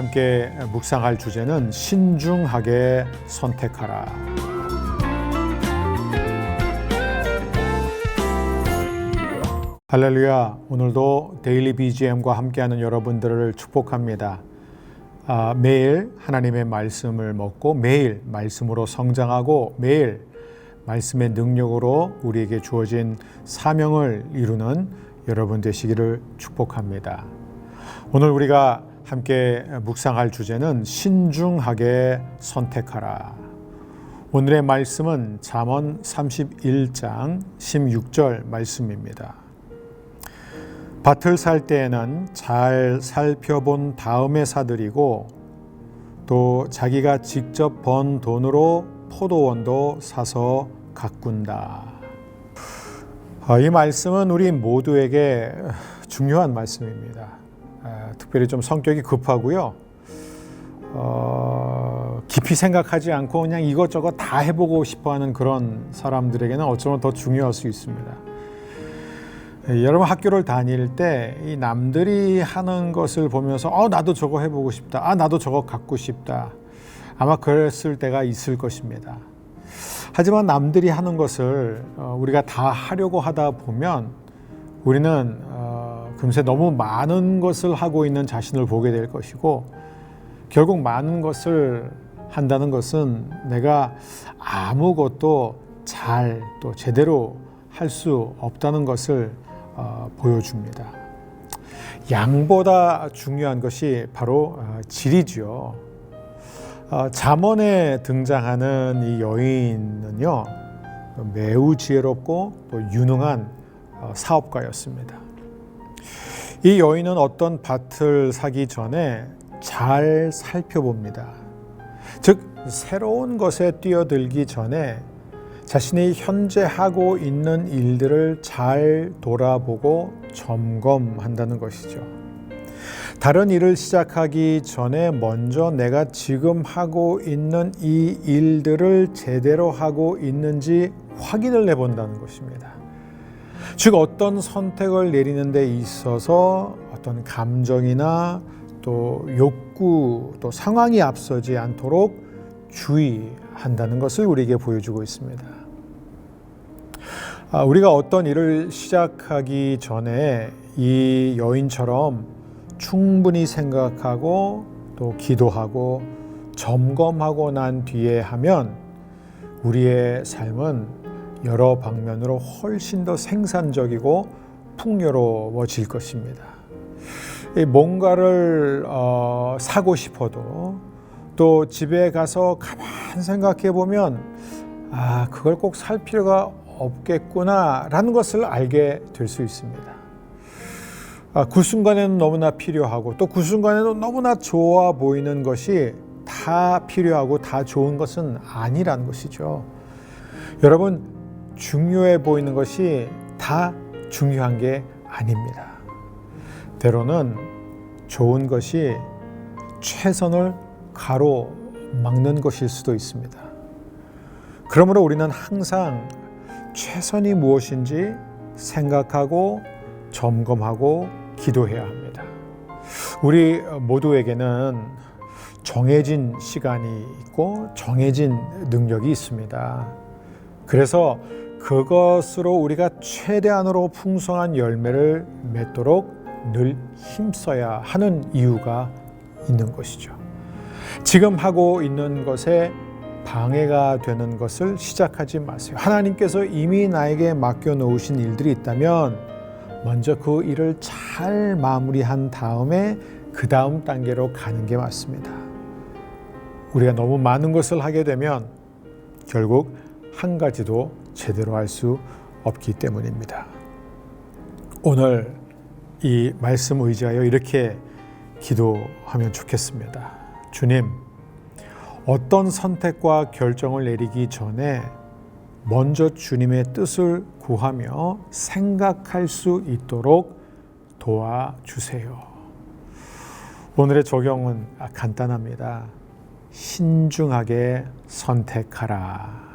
함께 묵상할 주제는 신중하게 선택하라. 할렐루야. 오늘도 데일리 BGM과 함께하는 여러분들을 축복합니다. 아, 매일 하나님의 말씀을 먹고 매일 말씀으로 성장하고 매일 말씀의 능력으로 우리에게 주어진 사명을 이루는 여러분 되시기를 축복합니다. 오늘 우리가 함께 묵상할 주제는 신중하게 선택하라. 오늘의 말씀은 잠언 31장 16절 말씀입니다. 밭을 살 때에는 잘 살펴본 다음에 사들이고 또 자기가 직접 번 돈으로 포도원도 사서 가꾼다. 아, 이 말씀은 우리 모두에게 중요한 말씀입니다. 아, 특별히 좀 성격이 급하고요. 어, 깊이 생각하지 않고 그냥 이것저것 다 해보고 싶어하는 그런 사람들에게는 어쩌면 더 중요할 수 있습니다. 예, 여러분 학교를 다닐 때 이 남들이 하는 것을 보면서 어 나도 저거 해보고 싶다. 아 나도 저거 갖고 싶다. 아마 그랬을 때가 있을 것입니다. 하지만 남들이 하는 것을 어, 우리가 다 하려고 하다 보면 우리는 어, 금세 너무 많은 것을 하고 있는 자신을 보게 될 것이고 결국 많은 것을 한다는 것은 내가 아무것도 잘 또 제대로 할 수 없다는 것을 어, 보여줍니다. 양보다 중요한 것이 바로 어, 질이죠. 어, 잠언에 등장하는 이 여인은요 매우 지혜롭고 또 유능한 어, 사업가였습니다. 이 여인은 어떤 밭을 사기 전에 잘 살펴봅니다. 즉 새로운 것에 뛰어들기 전에 자신이 현재 하고 있는 일들을 잘 돌아보고 점검한다는 것이죠. 다른 일을 시작하기 전에 먼저 내가 지금 하고 있는 이 일들을 제대로 하고 있는지 확인을 해본다는 것입니다. 즉, 어떤 선택을 내리는 데 있어서 어떤 감정이나 또 욕구, 또 상황이 앞서지 않도록 주의한다는 것을 우리에게 보여주고 있습니다. 아, 우리가 어떤 일을 시작하기 전에 이 여인처럼 충분히 생각하고 또 기도하고 점검하고 난 뒤에 하면 우리의 삶은 여러 방면으로 훨씬 더 생산적이고 풍요로워질 것입니다. 뭔가를 어, 사고 싶어도 또 집에 가서 가만 생각해 보면 아 그걸 꼭 살 필요가 없겠구나라는 것을 알게 될 수 있습니다. 아, 그 순간에는 너무나 필요하고 또 그 순간에는 너무나 좋아 보이는 것이 다 필요하고 다 좋은 것은 아니라는 것이죠. 여러분 중요해 보이는 것이 다 중요한 게 아닙니다. 때로는 좋은 것이 최선을 가로막는 것일 수도 있습니다. 그러므로 우리는 항상 최선이 무엇인지 생각하고 점검하고 기도해야 합니다. 우리 모두에게는 정해진 시간이 있고 정해진 능력이 있습니다. 그래서 그것으로 우리가 최대한으로 풍성한 열매를 맺도록 늘 힘써야 하는 이유가 있는 것이죠. 지금 하고 있는 것에 방해가 되는 것을 시작하지 마세요. 하나님께서 이미 나에게 맡겨 놓으신 일들이 있다면 먼저 그 일을 잘 마무리한 다음에 그 다음 단계로 가는 게 맞습니다. 우리가 너무 많은 것을 하게 되면 결국 한 가지도 제대로 할수 없기 때문입니다. 오늘 이 말씀 의지하여 이렇게 기도하면 좋겠습니다. 주님, 어떤 선택과 결정을 내리기 전에 먼저 주님의 뜻을 구하며 생각할 수 있도록 도와주세요. 오늘의 적용은 간단합니다. 신중하게 선택하라.